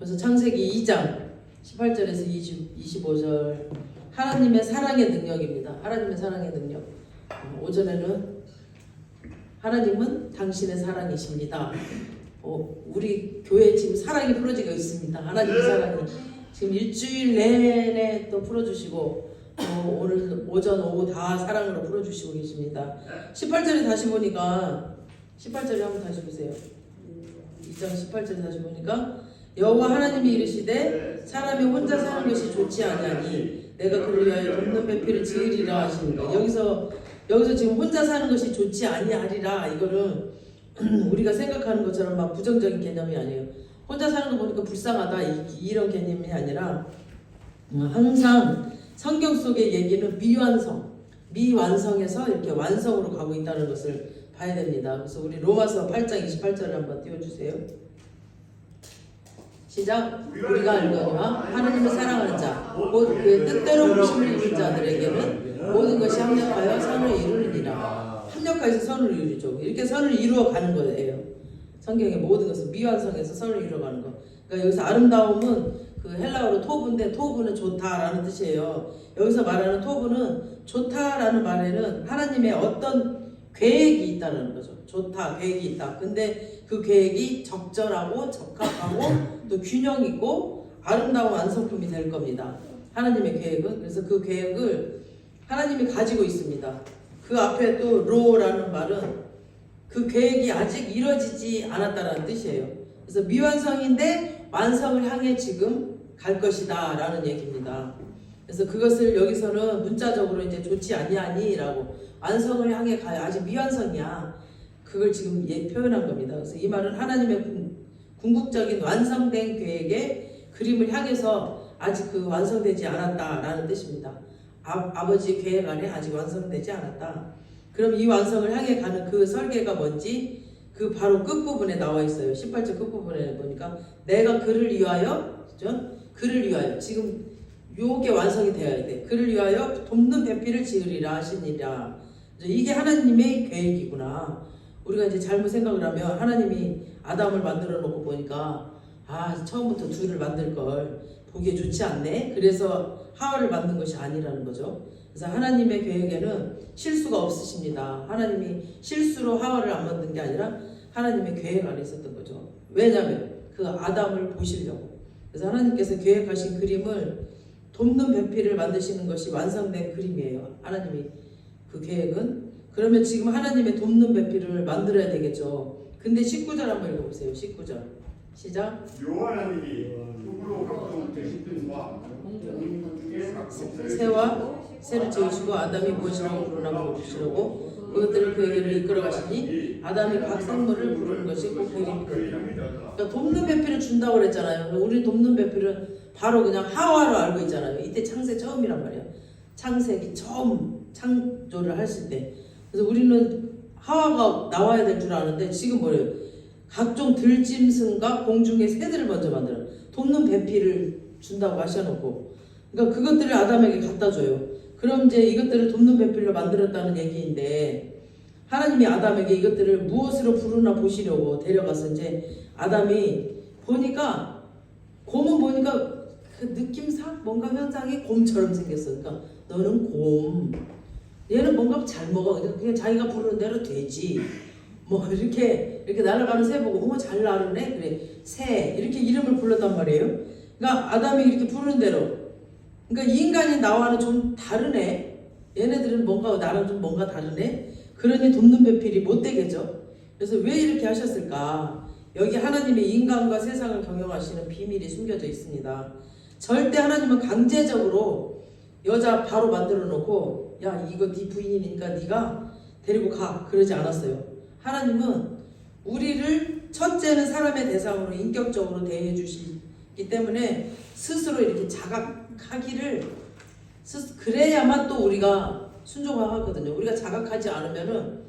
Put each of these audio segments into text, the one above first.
그래서 창세기 2장 18절에서 20, 25절 하나님의 사랑의 능력입니다. 하나님의 사랑의 능력. 어, 오전에는 하나님은 당신의 사랑이십니다. 어, 우리 교회 지금 사랑이 풀어지고 있습니다. 하나님의 사랑이 지금 일주일 내내 또 풀어주시고 어, 오늘 오전 오후 다 사랑으로 풀어주시고 계십니다. 18절에 다시 보니까 18절에 한번 다시 보세요. 2장 18절에 다시 보니까 여호와 하나님이 이르시되 사람이 혼자 사는 것이 좋지 아니하니 내가 그를 위하여 돕는 배필을 지으리라 하십니다. 여기서 여기서 지금 혼자 사는 것이 좋지 아니하리라 이거는 우리가 생각하는 것처럼 막 부정적인 개념이 아니에요. 혼자 사는 거 보니까 불쌍하다 이, 이런 개념이 아니라 음, 항상 성경 속의 얘기는 미완성, 미완성에서 이렇게 완성으로 가고 있다는 것을 봐야 됩니다. 그래서 우리 로마서 8장 28절을 한번 띄워주세요. 시작. 우리가 알거니와 하나님을 사랑하는 자, 곧 그의 뜻대로 부심을 입은 자들에게는 모든 것이 합력하여 선을 이루느니라. 합력하여서 선을 이루죠. 이렇게 선을 이루어 가는 거예요. 성경의 모든 것은 미완성에서 선을 이루어 가는 거. 그러니까 여기서 아름다움은 그 헬라어로 토부인데 토부는 좋다라는 뜻이에요. 여기서 말하는 토부는 좋다라는 말에는 하나님의 어떤 계획이 있다는 거죠. 좋다, 계획이 있다. 근데 그 계획이 적절하고 적합하고 또 균형 있고 아름다운 완성품이 될 겁니다. 하나님의 계획은 그래서 그 계획을 하나님이 가지고 있습니다. 그 앞에 또 로라는 말은 그 계획이 아직 이루어지지 않았다라는 뜻이에요. 그래서 미완성인데 완성을 향해 지금 갈 것이다 라는 얘기입니다. 그래서 그것을 여기서는 문자적으로 이제 좋지 아니하니라고 완성을 향해 가야 아직 미완성이야. 그걸 지금 예, 표현한 겁니다. 그래서 이 말은 하나님의 궁- 궁극적인 완성된 계획의 그림을 향해서 아직 그 완성되지 않았다라는 뜻입니다. 아, 아버지 계획 안에 아직 완성되지 않았다. 그럼 이 완성을 향해 가는 그 설계가 뭔지 그 바로 끝부분에 나와 있어요. 18절 끝부분에 보니까 내가 그를 위하여 그죠? 그를 위하여 지금 요게 완성이 되어야 돼. 그를 위하여 돕는 배필을 지으리라 하시니라. 이제 이게 하나님의 계획이구나. 우리가 이제 잘못 생각을 하면 하나님이 아담을 만들어 놓고 보니까 아 처음부터 둘을 만들 걸 보기에 좋지 않네. 그래서 하와를 만든 것이 아니라는 거죠. 그래서 하나님의 계획에는 실수가 없으십니다. 하나님이 실수로 하와를 안 만든 게 아니라 하나님의 계획 안에 있었던 거죠. 왜냐하면 그 아담을 보시려고. 그래서 하나님께서 계획하신 그림을 돕는 배필을 만드시는 것이 완성된 그림이에요. 하나님이 그 계획은 그러면 지금 하나님의 돕는 배필을 만들어야 되겠죠. 근데 19절 한번 읽어보세요. 19절 시작. 하나님이 흙으로 각종 대신들과 새와 새를 지으시고 아담이 무엇이라고 부르나 물어보시려고 그것들을 그에게로 이끌어 가시니 아담이 각 생물을 부르는 것이 꼭 그림이거든요. 그러니까 돕는 배필을 준다고 그랬잖아요. 우리 돕는 배필은 바로 그냥 하와로 알고 있잖아요. 이때 창세 처음이란 말이에요. 창세기 처음 창조를 했을 때. 그래서 우리는 하와가 나와야 될 줄 아는데 지금 뭐래요? 각종 들짐승과 공중의 새들을 먼저 만들어. 돕는 배필을 준다고 하셔놓고. 그러니까 그것들을 아담에게 갖다 줘요. 그럼 이제 이것들을 돕는 배필로 만들었다는 얘기인데 하나님이 아담에게 이것들을 무엇으로 부르나 보시려고 데려가서 이제 아담이 보니까 곰은 보니까 그 느낌상 뭔가 현상이 곰처럼 생겼어. 그러니까 너는 곰. 얘는 뭔가 잘 먹어. 그냥 자기가 부르는 대로 되지. 뭐 이렇게 이렇게 날아가는 새 보고 어머 잘 나르네. 그래 새 이렇게 이름을 불렀단 말이에요. 그러니까 아담이 이렇게 부르는 대로. 그러니까 인간이 나와는 좀 다르네. 얘네들은 뭔가 나랑 좀 뭔가 다르네. 그러니 돕는 배필이 못 되겠죠. 그래서 왜 이렇게 하셨을까? 여기 하나님이 인간과 세상을 경영하시는 비밀이 숨겨져 있습니다. 절대 하나님은 강제적으로 여자 바로 만들어 놓고 야 이거 네 부인이니까 네가 데리고 가 그러지 않았어요. 하나님은 우리를 첫째는 사람의 대상으로 인격적으로 대해 주시기 때문에 스스로 이렇게 자각하기를 그래야만 또 우리가 순종하거든요. 우리가 자각하지 않으면은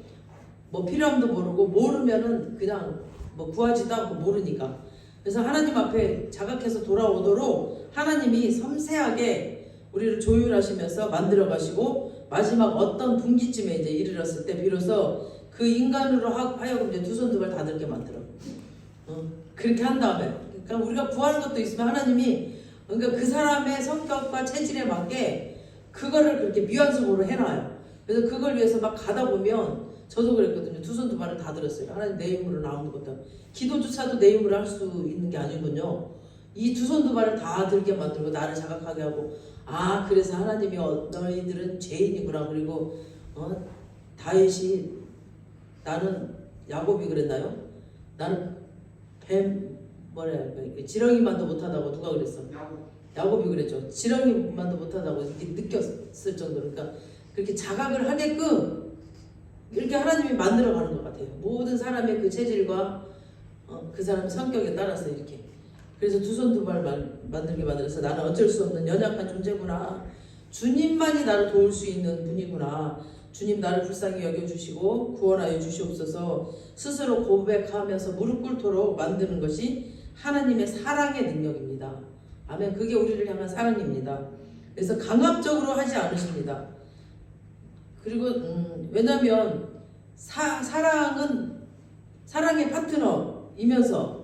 뭐 필요함도 모르고 모르면은 그냥 뭐 구하지도 않고 모르니까. 그래서 하나님 앞에 자각해서 돌아오도록 하나님이 섬세하게 우리를 조율하시면서 만들어 가시고 마지막 어떤 분기쯤에 이제 이르렀을 때 비로소 그 인간으로 하- 하여금 이제 두 손 두 발 다 들게 만들어. 어, 그렇게 한 다음에 그러니까 우리가 구하는 것도 있으면 하나님이 그러니까 그 사람의 성격과 체질에 맞게 그거를 그렇게 미완성으로 해놔요. 그래서 그걸 위해서 막 가다 보면 저도 그랬거든요. 두 손 두 발을 다 들었어요. 하나님 내 힘으로 나오는 것도 기도조차도 내 힘으로 할 수 있는 게 아니군요. 이 두 손 두 발을 다 들게 만들고 나를 자각하게 하고 아 그래서 하나님이 어, 너희들은 죄인이구나 그리고 어, 다윗이 나는 야곱이 그랬나요? 나는 뱀 뭐래 그 지렁이만도 못하다고 누가 그랬어? 야곱 이 그랬죠. 지렁이만도 못하다고 이렇게 느꼈을 정도로 그러니까 그렇게 자각을 하게끔 이렇게 하나님이 만들어가는 것 같아요. 모든 사람의 그 체질과 어, 그 사람의 성격에 따라서 이렇게 그래서 두 손 두 발 만들게 만들어서 나는 어쩔 수 없는 연약한 존재구나. 주님만이 나를 도울 수 있는 분이구나. 주님 나를 불쌍히 여겨주시고 구원하여 주시옵소서 스스로 고백하면서 무릎 꿇도록 만드는 것이 하나님의 사랑의 능력입니다. 아멘. 그게 우리를 향한 사랑입니다. 그래서 강압적으로 하지 않으십니다. 그리고 음, 왜냐하면 사, 사랑은 사랑의 파트너이면서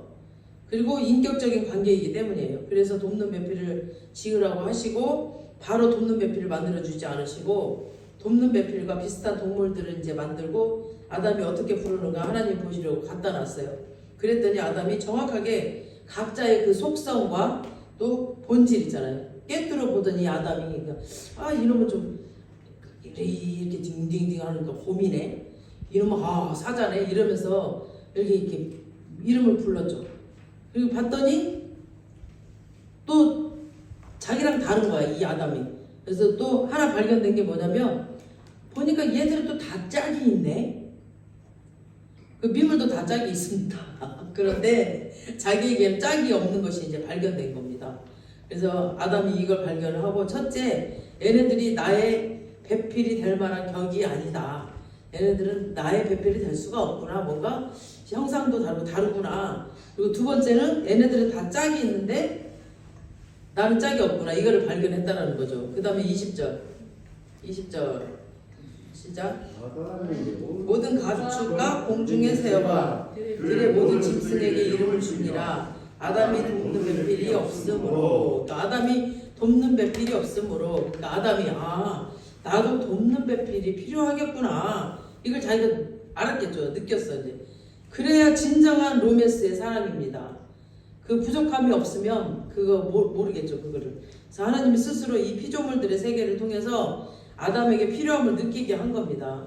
그리고 인격적인 관계이기 때문이에요. 그래서 돕는 배필을 지으라고 하시고 바로 돕는 배필을 만들어 주지 않으시고 돕는 배필과 비슷한 동물들을 이제 만들고 아담이 어떻게 부르는가 하나님 보시려고 갖다 놨어요. 그랬더니 아담이 정확하게 각자의 그 속성과 또 본질 있잖아요. 깨뚫어 보더니 아담이 그러니까 아 이놈은 좀 이렇게 딩딩딩 하는 거 곰이네. 이놈은 아 사자네 이러면서 이렇게 이렇게 이름을 불렀죠. 그리고 봤더니 또 자기랑 다른 거야 이 아담이. 그래서 또 하나 발견된 게 뭐냐면 보니까 얘들은 또 다 짝이 있네. 그 미물도 다 짝이 있습니다. 그런데 자기에게는 짝이 없는 것이 이제 발견된 겁니다. 그래서 아담이 이걸 발견을 하고 첫째 얘네들이 나의 배필이 될 만한 격이 아니다. 얘네들은 나의 배필이 될 수가 없구나. 뭔가 형상도 다르고 다르구나. 그리고 두 번째는 얘네들은 다 짝이 있는데 나는 짝이 없구나. 이거를 발견했다는 거죠. 그 다음에 20절. 20절. 시작. 모든 가축과 공중의 새와 들의 모든 짐승에게 이름을 주니라. 아담이 돕는 배필이 없으므로. 아담이 돕는 배필이 없으므로. 그러니까 아담이 아 나도 돕는 배필이 필요하겠구나. 이걸 자기가 알았겠죠. 느꼈어 이제. 그래야 진정한 로메스의 사랑입니다. 그 부족함이 없으면 그거 모, 모르겠죠 그거를. 그래서 하나님이 스스로 이 피조물들의 세계를 통해서 아담에게 필요함을 느끼게 한 겁니다.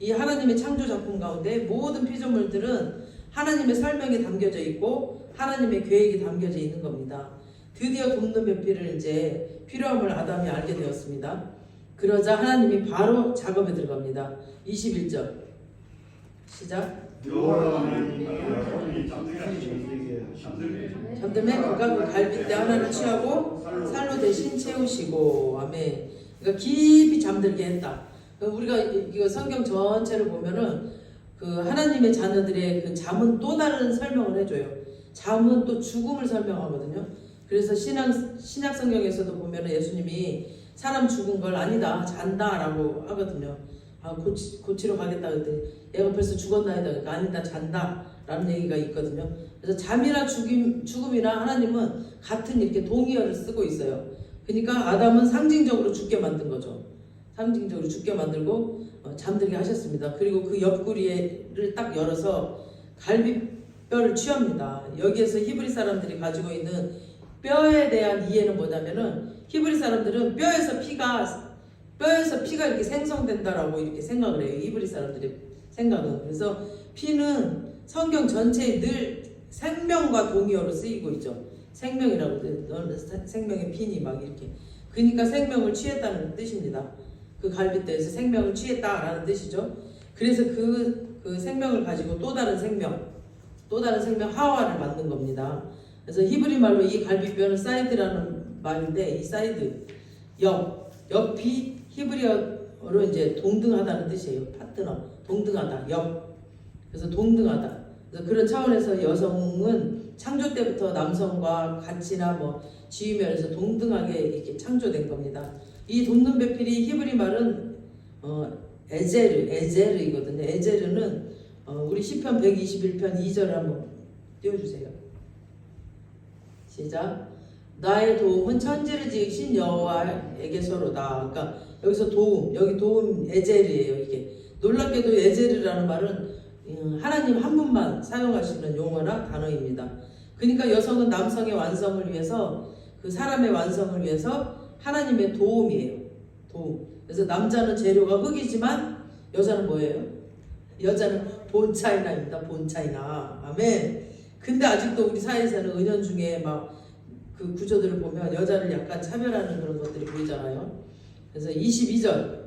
이 하나님의 창조 작품 가운데 모든 피조물들은 하나님의 설명이 담겨져 있고 하나님의 계획이 담겨져 있는 겁니다. 드디어 돕는 배필을 이제 필요함을 아담이 알게 되었습니다. 그러자 하나님이 바로 작업에 들어갑니다. 21절 시작. 잠들매 그가 그 갈빗대 하나를 취하고 살로 대신 채우시고 아멘. 그러니까 깊이 잠들게 했다. 우리가 이- 이거 성경 전체를 보면은 그 하나님의 자녀들의 그 잠은 또 다른 설명을 해줘요. 잠은 또 죽음을 설명하거든요. 그래서 신앙 신약 성경에서도 보면은 예수님이 사람 죽은 걸 아니다 잔다라고 하거든요. 아 고치, 고치러 가겠다 그랬더니 얘가 벌써 죽었나이다 그러니까 아니다 잔다 라는 얘기가 있거든요. 그래서 잠이나 죽임, 죽음이나 하나님은 같은 이렇게 동의어를 쓰고 있어요. 그러니까 아담은 상징적으로 죽게 만든 거죠. 상징적으로 죽게 만들고 어, 잠들게 하셨습니다. 그리고 그 옆구리를 딱 열어서 갈비뼈를 취합니다. 여기에서 히브리 사람들이 가지고 있는 뼈에 대한 이해는 뭐냐면은 히브리 사람들은 뼈에서 피가 뼈에서 피가 이렇게 생성된다라고 이렇게 생각을 해요. 히브리 사람들의 생각은 그래서 피는 성경 전체에 늘 생명과 동의어로 쓰이고 있죠. 생명이라고 생명의 피니 막 이렇게. 그러니까 생명을 취했다는 뜻입니다. 그 갈빗대에서 생명을 취했다라는 뜻이죠. 그래서 그, 그 생명을 가지고 또 다른 생명, 또 다른 생명 하와를 만든 겁니다. 그래서 히브리 말로 이 갈비뼈는 사이드라는 말인데 이 사이드 옆 옆이 히브리어로 이제 동등하다는 뜻이에요. 파트너 동등하다 옆 그래서 동등하다. 그래서 그런 차원에서 여성은 창조 때부터 남성과 가치나 뭐 지위 면에서 동등하게 이렇게 창조된 겁니다. 이 돕는 배필이 히브리 말은 어, 에제르 에제르이거든요. 에제르는 어, 우리 시편 121편 2절 한번 띄워주세요. 시작. 나의 도움은 천지를 지으신 여호와에게서로다. 그러니까 여기서 도움, 여기 도움 에젤이에요. 이게 놀랍게도 에젤이라는 말은 음, 하나님 한 분만 사용하시는 용어나 단어입니다. 그러니까 여성은 남성의 완성을 위해서 그 사람의 완성을 위해서 하나님의 도움이에요. 도움. 그래서 남자는 재료가 흙이지만 여자는 뭐예요? 여자는 본차이나입니다. 본차이나. 아멘. 근데 아직도 우리 사회에서는 은연 중에 막 그 구조들을 보면 여자를 약간 차별하는 그런 것들이 보이잖아요. 그래서 22절.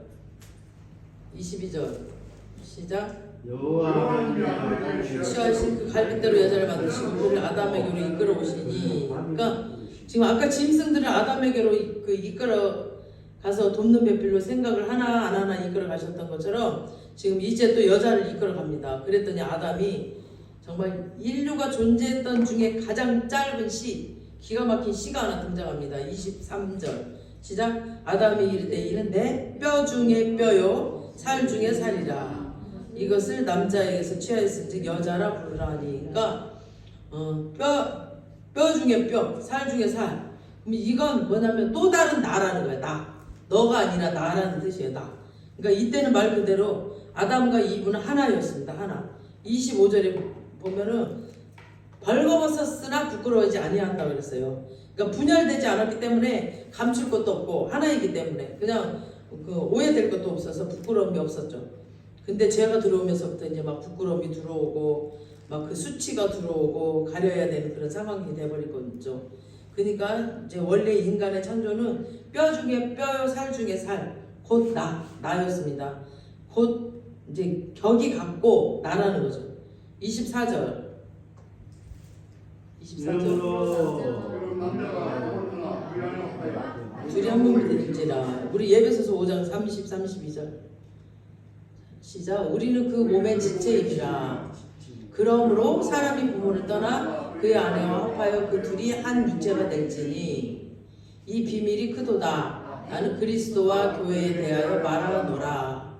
22절. 시작. 취하신 그 갈빗대로 여자를 만드시고 그를 아담에게로 이끌어 오시니 그러니까 지금 아까 짐승들을 아담에게로 이- 그 이끌어 가서 돕는 배필로 생각을 하나 안 하나 이끌어 가셨던 것처럼 지금 이제 또 여자를 이끌어 갑니다. 그랬더니 아담이 정말 인류가 존재했던 중에 가장 짧은 시 기가 막힌 시가 하나 등장합니다. 23절. 시작. 아담이 이르되 이는 내 뼈 중에 뼈요 살 중에 살이라. 이것을 남자에게서 취하였은즉 여자라 부르라니 그러니까. 어, 뼈, 뼈 중에 뼈, 살 중에 살. 이건 뭐냐면 또 다른 나라는 거야 나. 너가 아니라 나라는 뜻이에요 나. 그러니까 이때는 말 그대로 아담과 이브는 하나였습니다 하나. 25절에 보면은 벌거벗었으나 부끄러워하지 아니한다 그랬어요 그러니까 분열되지 않았기 때문에 감출 것도 없고 하나이기 때문에 그냥 그 오해될 것도 없어서 부끄러움이 없었죠 근데 죄가 들어오면서부터 이제 막 부끄러움이 들어오고 막 그 수치가 들어오고 가려야 되는 그런 상황이 돼버릴 거죠. 그러니까 이제 원래 인간의 창조는 뼈 중에 뼈요 살 중에 살, 곧 나, 나였습니다. 곧 이제 격이 같고 나라는 거죠. 24절. 24절. 둘이 한 몸이 되는지라. 우리 예배소서 5장 30, 32절. 시작. 우리는 그 몸의 지체임이라. 그러므로 사람이 부모를 떠나 그의 아내와 합하여 그 둘이 한 육체가 될지니 이 비밀이 크도다. 나는 그리스도와 교회에 대하여 말하노라.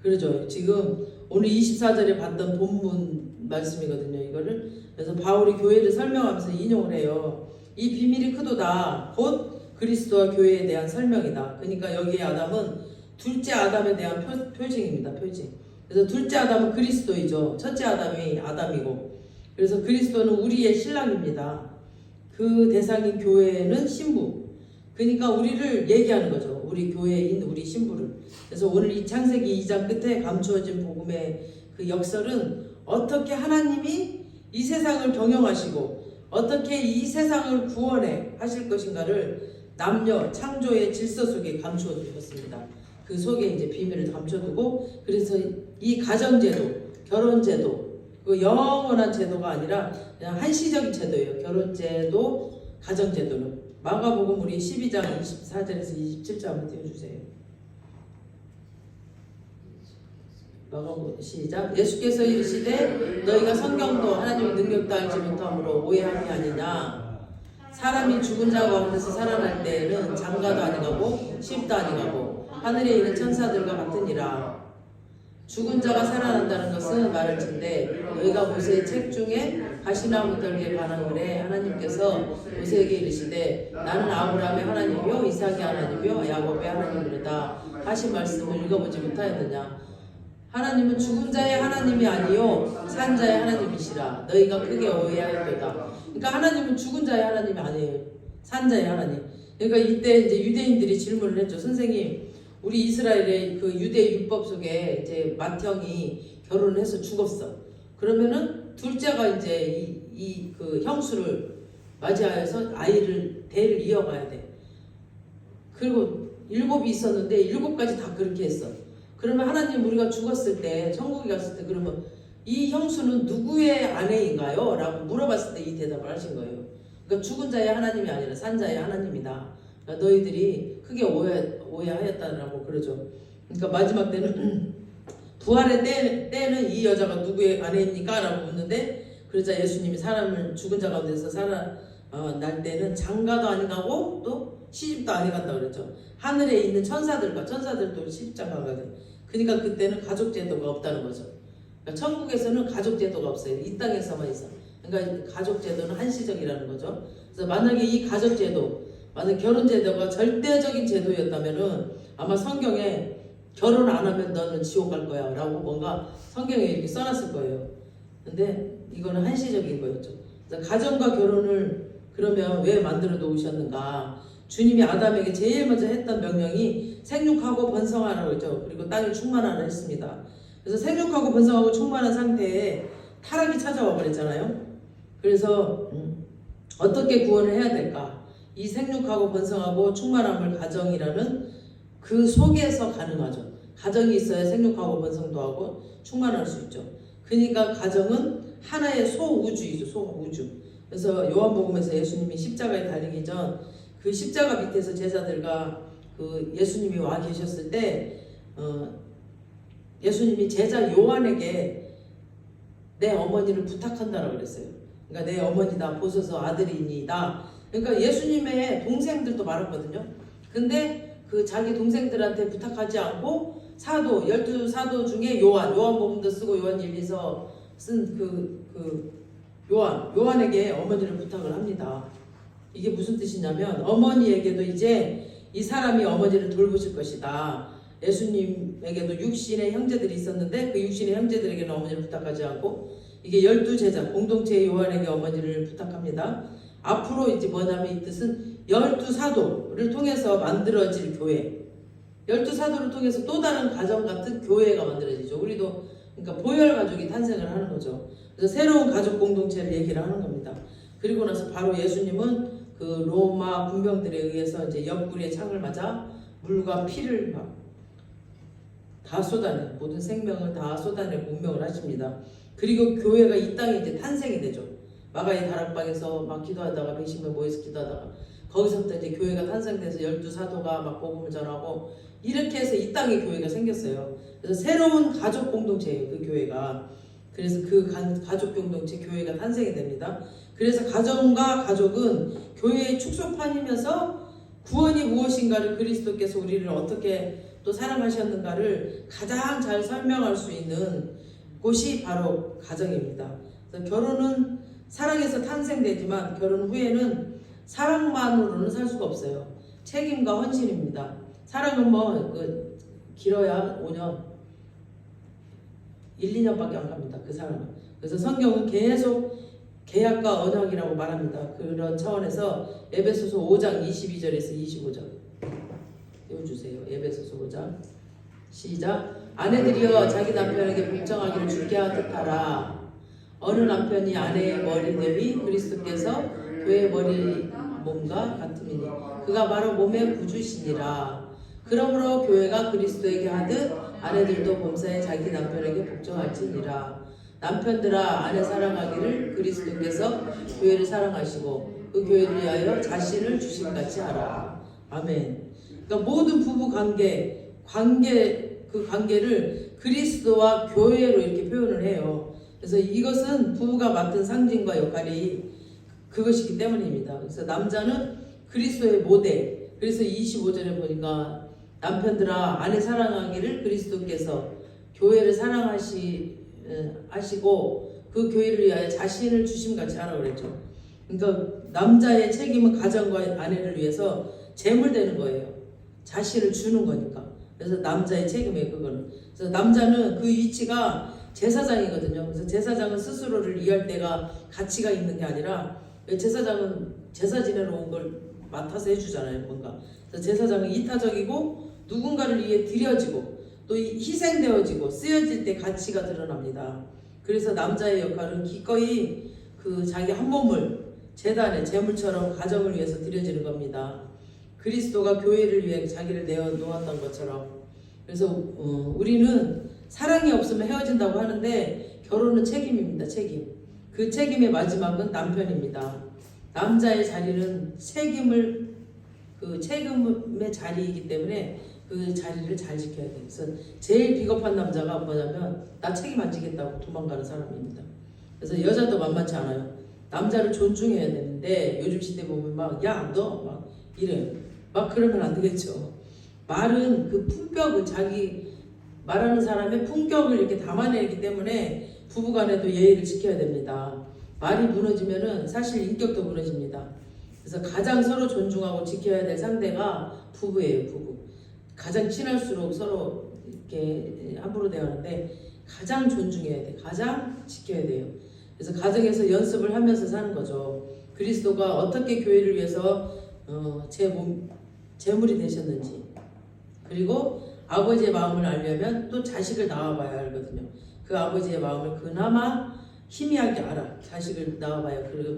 그러죠. 지금 오늘 24절에 봤던 본문 말씀이거든요. 이거를 그래서 바울이 교회를 설명하면서 인용을 해요. 이 비밀이 크도다. 곧 그리스도와 교회에 대한 설명이다. 그러니까 여기에 아담은 둘째 아담에 대한 표, 표징입니다. 표징. 그래서 둘째 아담은 그리스도이죠. 첫째 아담이 아담이고. 그래서 그리스도는 우리의 신랑입니다. 그 대상인 교회는 신부. 그러니까 우리를 얘기하는 거죠. 우리 교회인 우리 신부를. 그래서 오늘 이 창세기 2장 끝에 감추어진 복음의 그 역설은 어떻게 하나님이 이 세상을 경영하시고 어떻게 이 세상을 구원해 하실 것인가를 남녀 창조의 질서 속에 감추어 주셨습니다. 그 속에 이제 비밀을 감춰두고 그래서 이 가정제도, 결혼제도, 그 영원한 제도가 아니라 그냥 한시적인 제도예요. 결혼제도, 가정제도는 마가복음 우리 12장 24절에서 27절 한번 띄워주세요. 마가복음 시작. 예수께서 이르시되 너희가 성경도 하나님의 능력도 알지 못함으로 오해함이 아니냐. 사람이 죽은 자 가운데서 살아날 때에는 장가도 아니가고 십도 아니가고 하늘에 있는 천사들과 같으니라. 죽은 자가 살아난다는 것은 말할진대 너희가 모세의 책 중에 가시나무 떨기에 관한 글에 하나님께서 모세에게 이르시되 나는 아브라함의 하나님이요 이삭의 하나님이요 야곱의 하나님이로다 하신 말씀을 읽어보지 못하였느냐 하나님은 죽은 자의 하나님이 아니요 산 자의 하나님이시라 너희가 크게 오해하였도다 그러니까 하나님은 죽은 자의 하나님이 아니에요 산 자의 하나님 그러니까 이때 이제 유대인들이 질문을 했죠 선생님 우리 이스라엘의 그 유대 율법 속에 이제 맏형이 결혼을 해서 죽었어. 그러면은 둘째가 이제 이 그 형수를 맞이하여서 아이를 대를 이어가야 돼. 그리고 일곱이 있었는데 일곱까지 다 그렇게 했어. 그러면 하나님 우리가 죽었을 때 천국에 갔을 때 그러면 이 형수는 누구의 아내인가요? 라고 물어봤을 때 이 대답을 하신 거예요. 그러니까 죽은 자의 하나님이 아니라 산 자의 하나님이다. 그러니까 너희들이 크게 오해, 오해하였다라고 그러죠. 그러니까 마지막 때는 부활의 때, 때는 이 여자가 누구의 아내입니까? 라고 묻는데 그러자 예수님이 사람을 죽은 자 가운데서 살아 어, 날 때는 장가도 아니가고 또 시집도 아니간다 그랬죠. 하늘에 있는 천사들과 천사들도 시집장 가거든. 그러니까 그때는 가족 제도가 없다는 거죠. 그러니까 천국에서는 가족 제도가 없어요. 이 땅에서만 있어. 그러니까 가족 제도는 한시적이라는 거죠. 그래서 만약에 이 가족 제도, 만약 결혼 제도가 절대적인 제도였다면은 아마 성경에 결혼 안 하면 너는 지옥 갈 거야라고 뭔가 성경에 이렇게 써놨을 거예요. 근데 이거는 한시적인 거였죠. 가정과 결혼을 그러면 왜 만들어 놓으셨는가? 주님이 아담에게 제일 먼저 했던 명령이 생육하고 번성하라고 했죠. 그리고 땅에 충만하라 했습니다. 그래서 생육하고 번성하고 충만한 상태에 타락이 찾아와 버렸잖아요. 그래서 음, 어떻게 구원을 해야 될까? 이 생육하고 번성하고 충만함을 가정이라는 그 속에서 가능하죠. 가정이 있어야 생육하고 번성도 하고 충만할 수 있죠. 그러니까 가정은 하나의 소우주이죠. 소우주. 그래서 요한복음에서 예수님이 십자가에 달리기 전 그 십자가 밑에서 제자들과 그 예수님이 와 계셨을 때 어, 예수님이 제자 요한에게 내 어머니를 부탁한다라고 그랬어요. 그러니까 내 어머니다 보소서 아들이니다. 그러니까 예수님의 동생들도 많았거든요. 근데 그 자기 동생들한테 부탁하지 않고 사도 열두 사도 중에 요한 요한복음도 쓰고 요한 일리서 쓴 그 그 요한 요한에게 어머니를 부탁을 합니다. 이게 무슨 뜻이냐면 어머니에게도 이제 이 사람이 어머니를 돌보실 것이다. 예수님에게도 육신의 형제들이 있었는데 그 육신의 형제들에게는 어머니를 부탁하지 않고 이게 열두 제자 공동체의 요한에게 어머니를 부탁합니다. 앞으로 이제 뭐냐면 이 뜻은 열두 사도를 통해서 만들어질 교회. 열두 사도를 통해서 또 다른 가정 같은 교회가 만들어지죠. 우리도 그러니까 보혈 가족이 탄생을 하는 거죠. 그래서 새로운 가족 공동체를 얘기를 하는 겁니다. 그리고 나서 바로 예수님은 그 로마 군병들에 의해서 이제 옆구리에 창을 맞아 물과 피를 막 다 쏟아내 모든 생명을 다 쏟아내고 운명을 하십니다. 그리고 교회가 이 땅에 이제 탄생이 되죠. 마가의 다락방에서 막 기도하다가 백신을 모여서 기도하다가 거기서부터 이제 교회가 탄생돼서 열두 사도가 막 복음을 전하고 이렇게 해서 이 땅에 교회가 생겼어요. 그래서 새로운 가족 공동체예요. 그 교회가. 그래서 그 가- 가족 공동체 교회가 탄생이 됩니다. 그래서 가정과 가족은 교회의 축소판이면서 구원이 무엇인가를 그리스도께서 우리를 어떻게 또 사랑하셨는가를 가장 잘 설명할 수 있는 곳이 바로 가정입니다. 그래서 결혼은 사랑에서 탄생되지만 결혼 후에는 사랑만으로는 살 수가 없어요. 책임과 헌신입니다. 사랑은 뭐 그 길어야 5년, 1, 2년밖에 안 갑니다. 그 사람은. 그래서 성경은 계속 계약과 언약이라고 말합니다. 그런 차원에서 에베소서 5장 22절에서 25절. 띄워주세요. 에베소서 5장. 시작. 아내들이여 자기 남편에게 복종하기를 주께 하듯하라. 어느 남편이 아내의 머리 대비 그리스도께서 그의 머리 몸과 같음이니 그가 바로 몸의 구주시니라. 그러므로 교회가 그리스도에게 하듯 아내들도 범사에 자기 남편에게 복종할지니라 남편들아 아내 사랑하기를 그리스도께서 교회를 사랑하시고 그 교회를 위하여 자신을 주심같이 하라 아멘 그러니까 모든 부부 관계 관계 그 관계를 그리스도와 교회로 이렇게 표현을 해요 그래서 이것은 부부가 맡은 상징과 역할이 그것이기 때문입니다. 그래서 남자는 그리스도의 모델. 그래서 25절에 보니까 남편들아 아내 사랑하기를 그리스도께서 교회를 사랑하시 에, 하시고 그 교회를 위하여 자신을 주심같이 하라고 그랬죠. 그러니까 남자의 책임은 가정과 아내를 위해서 재물되는 거예요. 자신을 주는 거니까. 그래서 남자의 책임이에요, 그거는. 그래서 남자는 그 위치가 제사장이거든요. 그래서 제사장은 스스로를 이해할 때가 가치가 있는 게 아니라 제사장은 제사 지내러 온 걸 맡아서 해주잖아요, 뭔가. 그래서 제사장은 이타적이고 누군가를 위해 드려지고 또 이- 희생되어지고 쓰여질 때 가치가 드러납니다. 그래서 남자의 역할은 기꺼이 그 자기 한 몸을 재단에 재물처럼 가정을 위해서 드려지는 겁니다. 그리스도가 교회를 위해 자기를 내어 놓았던 것처럼. 그래서 어, 우리는 사랑이 없으면 헤어진다고 하는데 결혼은 책임입니다. 책임. 그 책임의 마지막은 남편입니다. 남자의 자리는 책임을 그 책임의 자리이기 때문에 그 자리를 잘 지켜야 돼요. 그래서 제일 비겁한 남자가 뭐냐면 나 책임 안 지겠다고 도망가는 사람입니다. 그래서 여자도 만만치 않아요. 남자를 존중해야 되는데 요즘 시대 보면 막 야 너 막 이래 막 그러면 안 되겠죠. 말은 그 품격을 자기 말하는 사람의 품격을 이렇게 담아내기 때문에 부부간에도 예의를 지켜야 됩니다. 말이 무너지면은 사실 인격도 무너집니다. 그래서 가장 서로 존중하고 지켜야 될 상대가 부부예요, 부부. 가장 친할수록 서로 이렇게 함부로 대하는데 가장 존중해야 돼. 가장 지켜야 돼요. 그래서 가정에서 연습을 하면서 사는 거죠. 그리스도가 어떻게 교회를 위해서 어, 제 몸, 제물이 되셨는지 그리고 아버지의 마음을 알려면 또 자식을 낳아봐야 알거든요. 그 아버지의 마음을 그나마 희미하게 알아. 자식을 낳아봐야 그,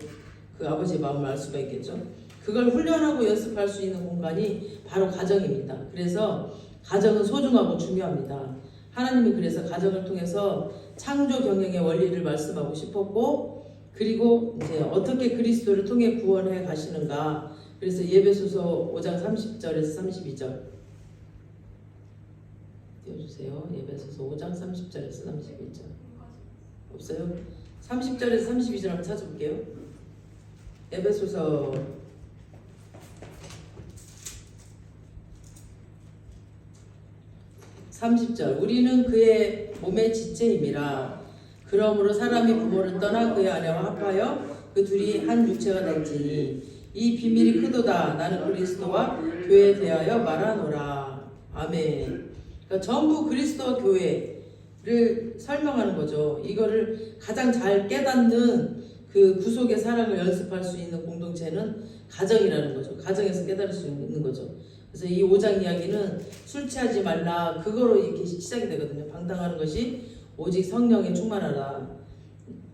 그 아버지의 마음을 알 수가 있겠죠. 그걸 훈련하고 연습할 수 있는 공간이 바로 가정입니다. 그래서 가정은 소중하고 중요합니다. 하나님이 그래서 가정을 통해서 창조 경영의 원리를 말씀하고 싶었고 그리고 이제 어떻게 그리스도를 통해 구원해 가시는가 그래서 예배소서 5장 30절에서 32절 띄워주세요. 예배소서 5장 30절에서 31절 없어요? 30절에서 32절 한번 찾아볼게요. 에베소서 30절. 우리는 그의 몸의 지체임이라. 그러므로 사람이 부모를 떠나 그의 아내와 합하여 그 둘이 한 육체가 될지니. 이 비밀이 크도다. 나는 그리스도와 교회에 대하여 말하노라. 아멘. 그러니까 전부 그리스도와 교회를 설명하는 거죠. 이거를 가장 잘 깨닫는 그 구속의 사랑을 연습할 수 있는 공동체는 가정이라는 거죠. 가정에서 깨달을 수 있는 거죠 그래서 이 5장 이야기는 술 취하지 말라 그거로 이렇게 시작이 되거든요. 방탕하는 것이 오직 성령에 충만하라.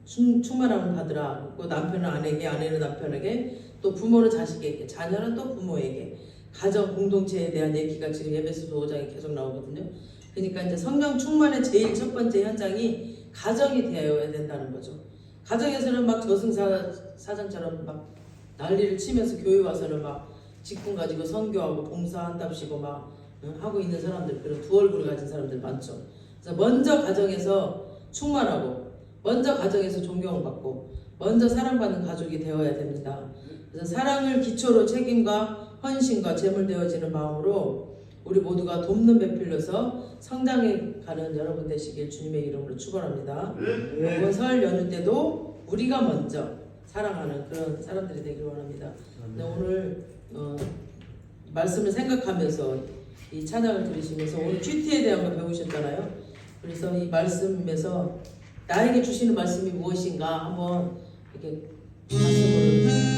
충, 충만함을 받으라. 그 남편은 아내에게, 아내는 남편에게, 또 부모는 자식에게, 자녀는 또 부모에게. 가정 공동체에 대한 얘기가 지금 예배서 5장에 계속 나오거든요. 그러니까 이제 성령 충만의 제일 첫 번째 현장이 가정이 되어야 된다는 거죠. 가정에서는 막 저승사 사장처럼 막 난리를 치면서 교회 와서는 막 직분 가지고 선교하고 봉사한답시고 막 응, 하고 있는 사람들 그런 두 얼굴을 가진 사람들 많죠. 그래서 먼저 가정에서 충만하고 먼저 가정에서 존경을 받고 먼저 사랑받는 가족이 되어야 됩니다. 그래서 사랑을 기초로 책임과 헌신과 재물 되어지는 마음으로 우리 모두가 돕는 배필로서 성장해 가는 여러분 되시길 주님의 이름으로 축원합니다. 이번 설 연휴 때도 우리가 먼저 사랑하는 그런 사람들이 되길 원합니다. 네, 오늘 어, 말씀을 생각하면서 이 찬양을 들으시면서 오늘 GT에 대한 걸 배우셨잖아요. 그래서 이 말씀에서 나에게 주시는 말씀이 무엇인가 한번 이렇게 말씀을